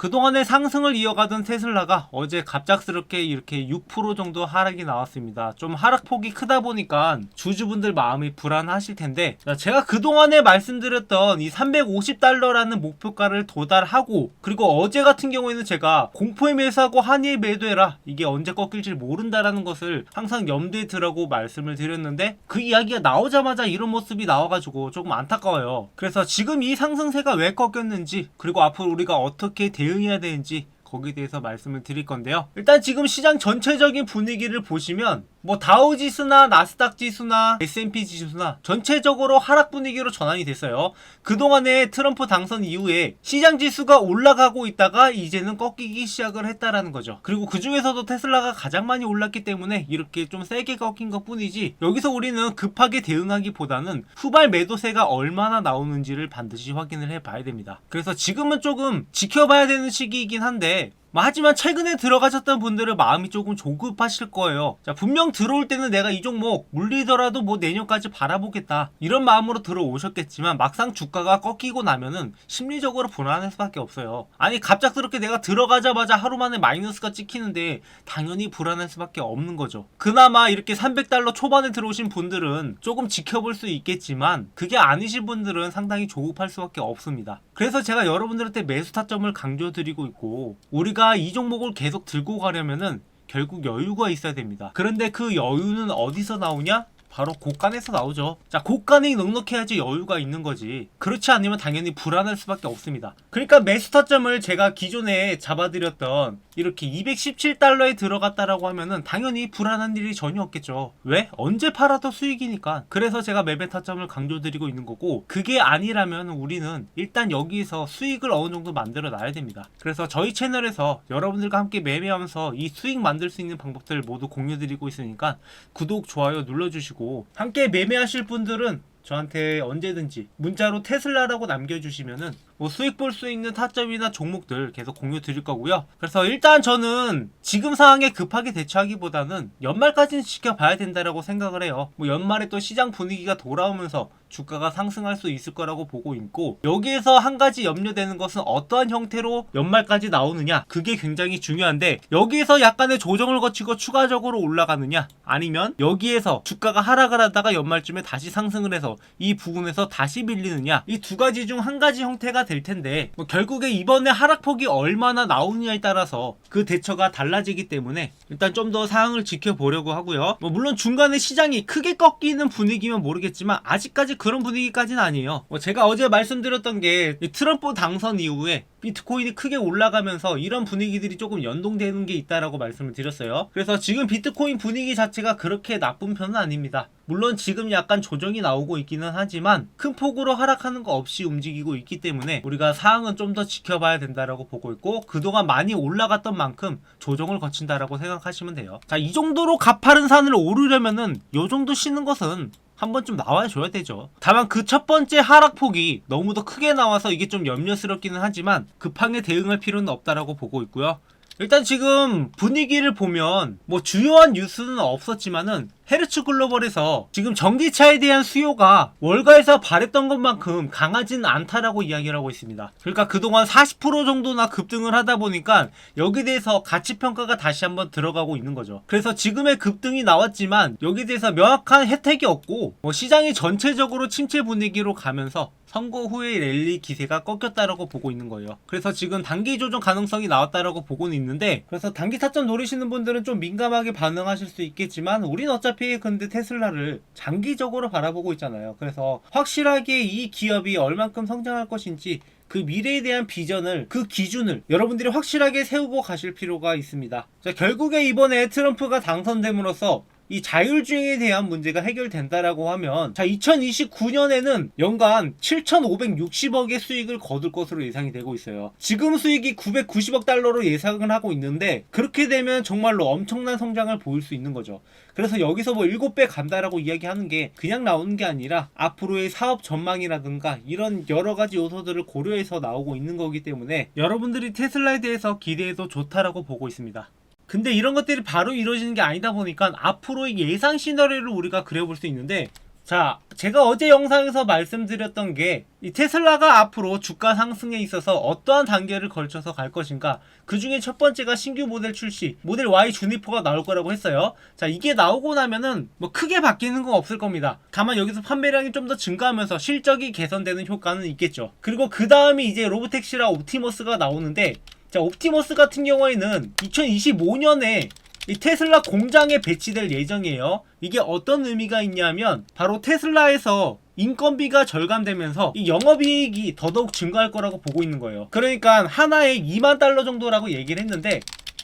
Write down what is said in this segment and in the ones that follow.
그동안의 상승을 이어가던 테슬라가 어제 갑작스럽게 이렇게 6% 정도 하락이 나왔습니다. 좀 하락폭이 크다 보니까 주주분들 마음이 불안하실 텐데 자, 제가 그동안에 말씀드렸던 이 350달러라는 목표가를 도달하고 그리고 어제 같은 경우에는 제가 공포에 매수하고 한의에 매도해라 이게 언제 꺾일지 모른다라는 것을 항상 염두에 두라고 말씀을 드렸는데 그 이야기가 나오자마자 이런 모습이 나와가지고 조금 안타까워요. 그래서 지금 이 상승세가 왜 꺾였는지 그리고 앞으로 우리가 어떻게 대응 해야 되는지 거기에 대해서 말씀을 드릴 건데요. 일단 지금 시장 전체적인 분위기를 보시면 뭐 다우 지수나 나스닥 지수나 S&P 지수나 전체적으로 하락 분위기로 전환이 됐어요. 그동안에 트럼프 당선 이후에 시장 지수가 올라가고 있다가 이제는 꺾이기 시작을 했다라는 거죠. 그리고 그 중에서도 테슬라가 가장 많이 올랐기 때문에 이렇게 좀 세게 꺾인 것 뿐이지 여기서 우리는 급하게 대응하기보다는 후발 매도세가 얼마나 나오는지를 반드시 확인을 해 봐야 됩니다. 그래서 지금은 조금 지켜봐야 되는 시기이긴 한데 뭐 하지만 최근에 들어가셨던 분들은 마음이 조금 조급하실 거예요. 자, 분명 들어올 때는 내가 이 종목 물리더라도 뭐 내년까지 바라보겠다. 이런 마음으로 들어오셨겠지만 막상 주가가 꺾이고 나면은 심리적으로 불안할 수밖에 없어요. 아니, 갑작스럽게 내가 들어가자마자 하루 만에 마이너스가 찍히는데 당연히 불안할 수밖에 없는 거죠. 그나마 이렇게 300달러 초반에 들어오신 분들은 조금 지켜볼 수 있겠지만 그게 아니신 분들은 상당히 조급할 수밖에 없습니다. 그래서 제가 여러분들한테 매수 타점을 강조드리고 있고 우리가 이 종목을 계속 들고 가려면은 결국 여유가 있어야 됩니다. 그런데 그 여유는 어디서 나오냐? 바로 고간에서 나오죠. 자, 고간이 넉넉해야지 여유가 있는 거지. 그렇지 않으면 당연히 불안할 수밖에 없습니다. 그러니까 매수 타점을 제가 기존에 잡아드렸던 이렇게 217달러에 들어갔다라고 하면은 당연히 불안한 일이 전혀 없겠죠. 왜? 언제 팔아도 수익이니까. 그래서 제가 매매 타점을 강조드리고 있는 거고 그게 아니라면 우리는 일단 여기서 수익을 어느 정도 만들어 놔야 됩니다. 그래서 저희 채널에서 여러분들과 함께 매매하면서 이 수익 만들 수 있는 방법들 모두 공유드리고 있으니까 구독, 좋아요 눌러주시고 함께 매매하실 분들은 저한테 언제든지 문자로 테슬라라고 남겨주시면은 뭐 수익 볼 수 있는 타점이나 종목들 계속 공유 드릴 거고요. 그래서 일단 저는 지금 상황에 급하게 대처하기보다는 연말까지는 지켜봐야 된다라고 생각을 해요. 뭐 연말에 또 시장 분위기가 돌아오면서 주가가 상승할 수 있을 거라고 보고 있고 여기에서 한 가지 염려되는 것은 어떠한 형태로 연말까지 나오느냐? 그게 굉장히 중요한데 여기에서 약간의 조정을 거치고 추가적으로 올라가느냐? 아니면 여기에서 주가가 하락을 하다가 연말쯤에 다시 상승을 해서 이 부분에서 다시 밀리느냐? 이 두 가지 중 한 가지 형태가 될 텐데 뭐 결국에 이번에 하락폭이 얼마나 나오느냐에 따라서 그 대처가 달라지기 때문에 일단 좀 더 상황을 지켜보려고 하고요. 뭐 물론 중간에 시장이 크게 꺾이는 분위기면 모르겠지만 아직까지 그런 분위기까지는 아니에요 뭐 제가 어제 말씀드렸던 게이 트럼프 당선 이후에 비트코인이 크게 올라가면서 이런 분위기들이 조금 연동되는 게 있다라고 말씀을 드렸어요. 그래서 지금 비트코인 분위기 자체가 그렇게 나쁜 편은 아닙니다. 물론 지금 약간 조정이 나오고 있기는 하지만 큰 폭으로 하락하는 거 없이 움직이고 있기 때문에 우리가 상황은 좀 더 지켜봐야 된다라고 보고 있고 그동안 많이 올라갔던 만큼 조정을 거친다라고 생각하시면 돼요. 자, 이 정도로 가파른 산을 오르려면은 요 정도 쉬는 것은 한 번쯤 나와줘야 되죠. 다만 그 첫 번째 하락폭이 너무 더 크게 나와서 이게 좀 염려스럽기는 하지만 급하게 대응할 필요는 없다라고 보고 있고요. 일단 지금 분위기를 보면 뭐 주요한 뉴스는 없었지만은 헤르츠 글로벌에서 지금 전기차에 대한 수요가 월가에서 바랬던 것만큼 강하진 않다라고 이야기를 하고 있습니다. 그러니까 그동안 40% 정도나 급등을 하다 보니까 여기에 대해서 가치 평가가 다시 한번 들어가고 있는 거죠. 그래서 지금의 급등이 나왔지만 여기에 대해서 명확한 혜택이 없고 뭐 시장이 전체적으로 침체 분위기로 가면서 선거 후에 랠리 기세가 꺾였다라고 보고 있는 거예요. 그래서 지금 단기 조정 가능성이 나왔다라고 보고는 있는데 그래서 단기 타점 노리시는 분들은 좀 민감하게 반응하실 수 있겠지만 우린 어차피 근데 테슬라를 장기적으로 바라보고 있잖아요. 그래서 확실하게 이 기업이 얼만큼 성장할 것인지 그 미래에 대한 비전을 그 기준을 여러분들이 확실하게 세우고 가실 필요가 있습니다. 자, 결국에 이번에 트럼프가 당선됨으로써 이 자율주행에 대한 문제가 해결된다라고 하면 자 2029년에는 연간 7,560억의 수익을 거둘 것으로 예상이 되고 있어요. 지금 수익이 990억 달러로 예상을 하고 있는데 그렇게 되면 정말로 엄청난 성장을 보일 수 있는 거죠. 그래서 여기서 뭐 7배 간다라고 이야기하는 게 그냥 나오는 게 아니라 앞으로의 사업 전망이라든가 이런 여러 가지 요소들을 고려해서 나오고 있는 거기 때문에 여러분들이 테슬라에 대해서 기대해도 좋다라고 보고 있습니다. 근데 이런 것들이 바로 이루어지는 게 아니다 보니까 앞으로의 예상 시나리오를 우리가 그려볼 수 있는데 자, 제가 어제 영상에서 말씀드렸던 게 이 테슬라가 앞으로 주가 상승에 있어서 어떠한 단계를 걸쳐서 갈 것인가. 그 중에 첫 번째가 신규 모델 출시, 모델 Y 주니퍼가 나올 거라고 했어요. 자, 이게 나오고 나면은 뭐 크게 바뀌는 건 없을 겁니다. 다만 여기서 판매량이 좀 더 증가하면서 실적이 개선되는 효과는 있겠죠. 그리고 그 다음이 이제 로보택시랑 옵티머스가 나오는데 자, 옵티머스 같은 경우에는 2025년에 이 테슬라 공장에 배치될 예정이에요. 이게 어떤 의미가 있냐면 바로 테슬라에서 인건비가 절감되면서 이 영업이익이 더더욱 증가할 거라고 보고 있는 거예요. 그러니까 하나에 2만 달러 정도라고 얘기를 했는데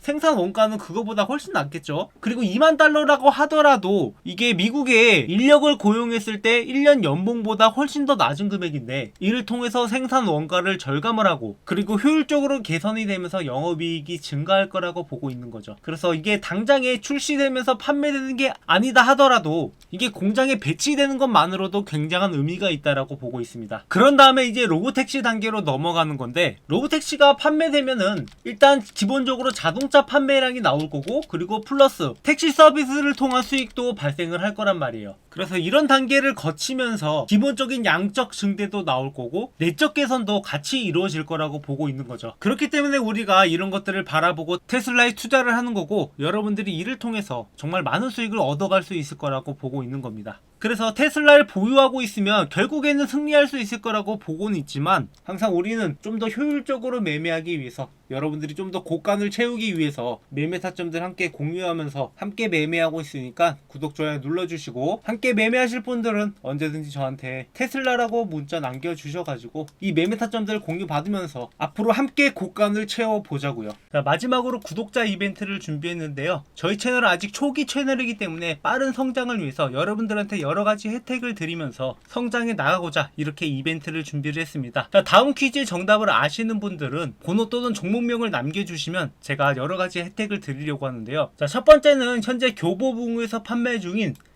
생산 원가는 그거보다 훨씬 낮겠죠. 그리고 2만 달러라고 하더라도 이게 미국에 인력을 고용했을 때 1년 연봉보다 훨씬 더 낮은 금액인데 이를 통해서 생산 원가를 절감을 하고 그리고 효율적으로 개선이 되면서 영업이익이 증가할 거라고 보고 있는 거죠. 그래서 이게 당장에 출시되면서 판매되는 게 아니다 하더라도 이게 공장에 배치되는 것만으로도 굉장한 의미가 있다라고 보고 있습니다. 그런 다음에 이제 로보택시 단계로 넘어가는 건데 로보택시가 판매되면은 일단 기본적으로 자동차 판매량이 나올 거고 그리고 플러스 택시 서비스를 통한 수익도 발생을 할 거란 말이에요. 그래서 이런 단계를 거치면서 기본적인 양적 증대도 나올 거고 내적 개선도 같이 이루어질 거라고 보고 있는 거죠. 그렇기 때문에 우리가 이런 것들을 바라보고 테슬라에 투자를 하는 거고 여러분들이 이를 통해서 정말 많은 수익을 얻어갈 수 있을 거라고 보고 있는 겁니다. 그래서 테슬라를 보유하고 있으면 결국에는 승리할 수 있을 거라고 보고는 있지만 항상 우리는 좀 더 효율적으로 매매하기 위해서 여러분들이 좀더 고간을 채우기 위해서 매매 타점들 함께 공유하면서 함께 매매하고 있으니까 구독 좋아요 눌러주시고 함께 매매하실 분들은 언제든지 저한테 테슬라라고 문자 남겨주셔가지고 이 매매 타점들 공유 받으면서 앞으로 함께 고간을 채워 보자고요. 자, 마지막으로 구독자 이벤트를 준비했는데요. 저희 채널은 아직 초기 채널이기 때문에 빠른 성장을 위해서 여러분들한테 여러 가지 혜택을 드리면서 성장해 나가고자 이렇게 이벤트를 준비를 했습니다. 자, 다음 퀴즈 정답을 아시는 분들은 번호 또는 종목 명을 남겨주시면 제가 여러 가지 혜택을 드리려고 하는데요. 자, 첫 번째는 현재 교보문고에서 판매 중인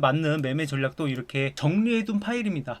맞는 매매 전략도 이렇게 정리해둔 파일입니다.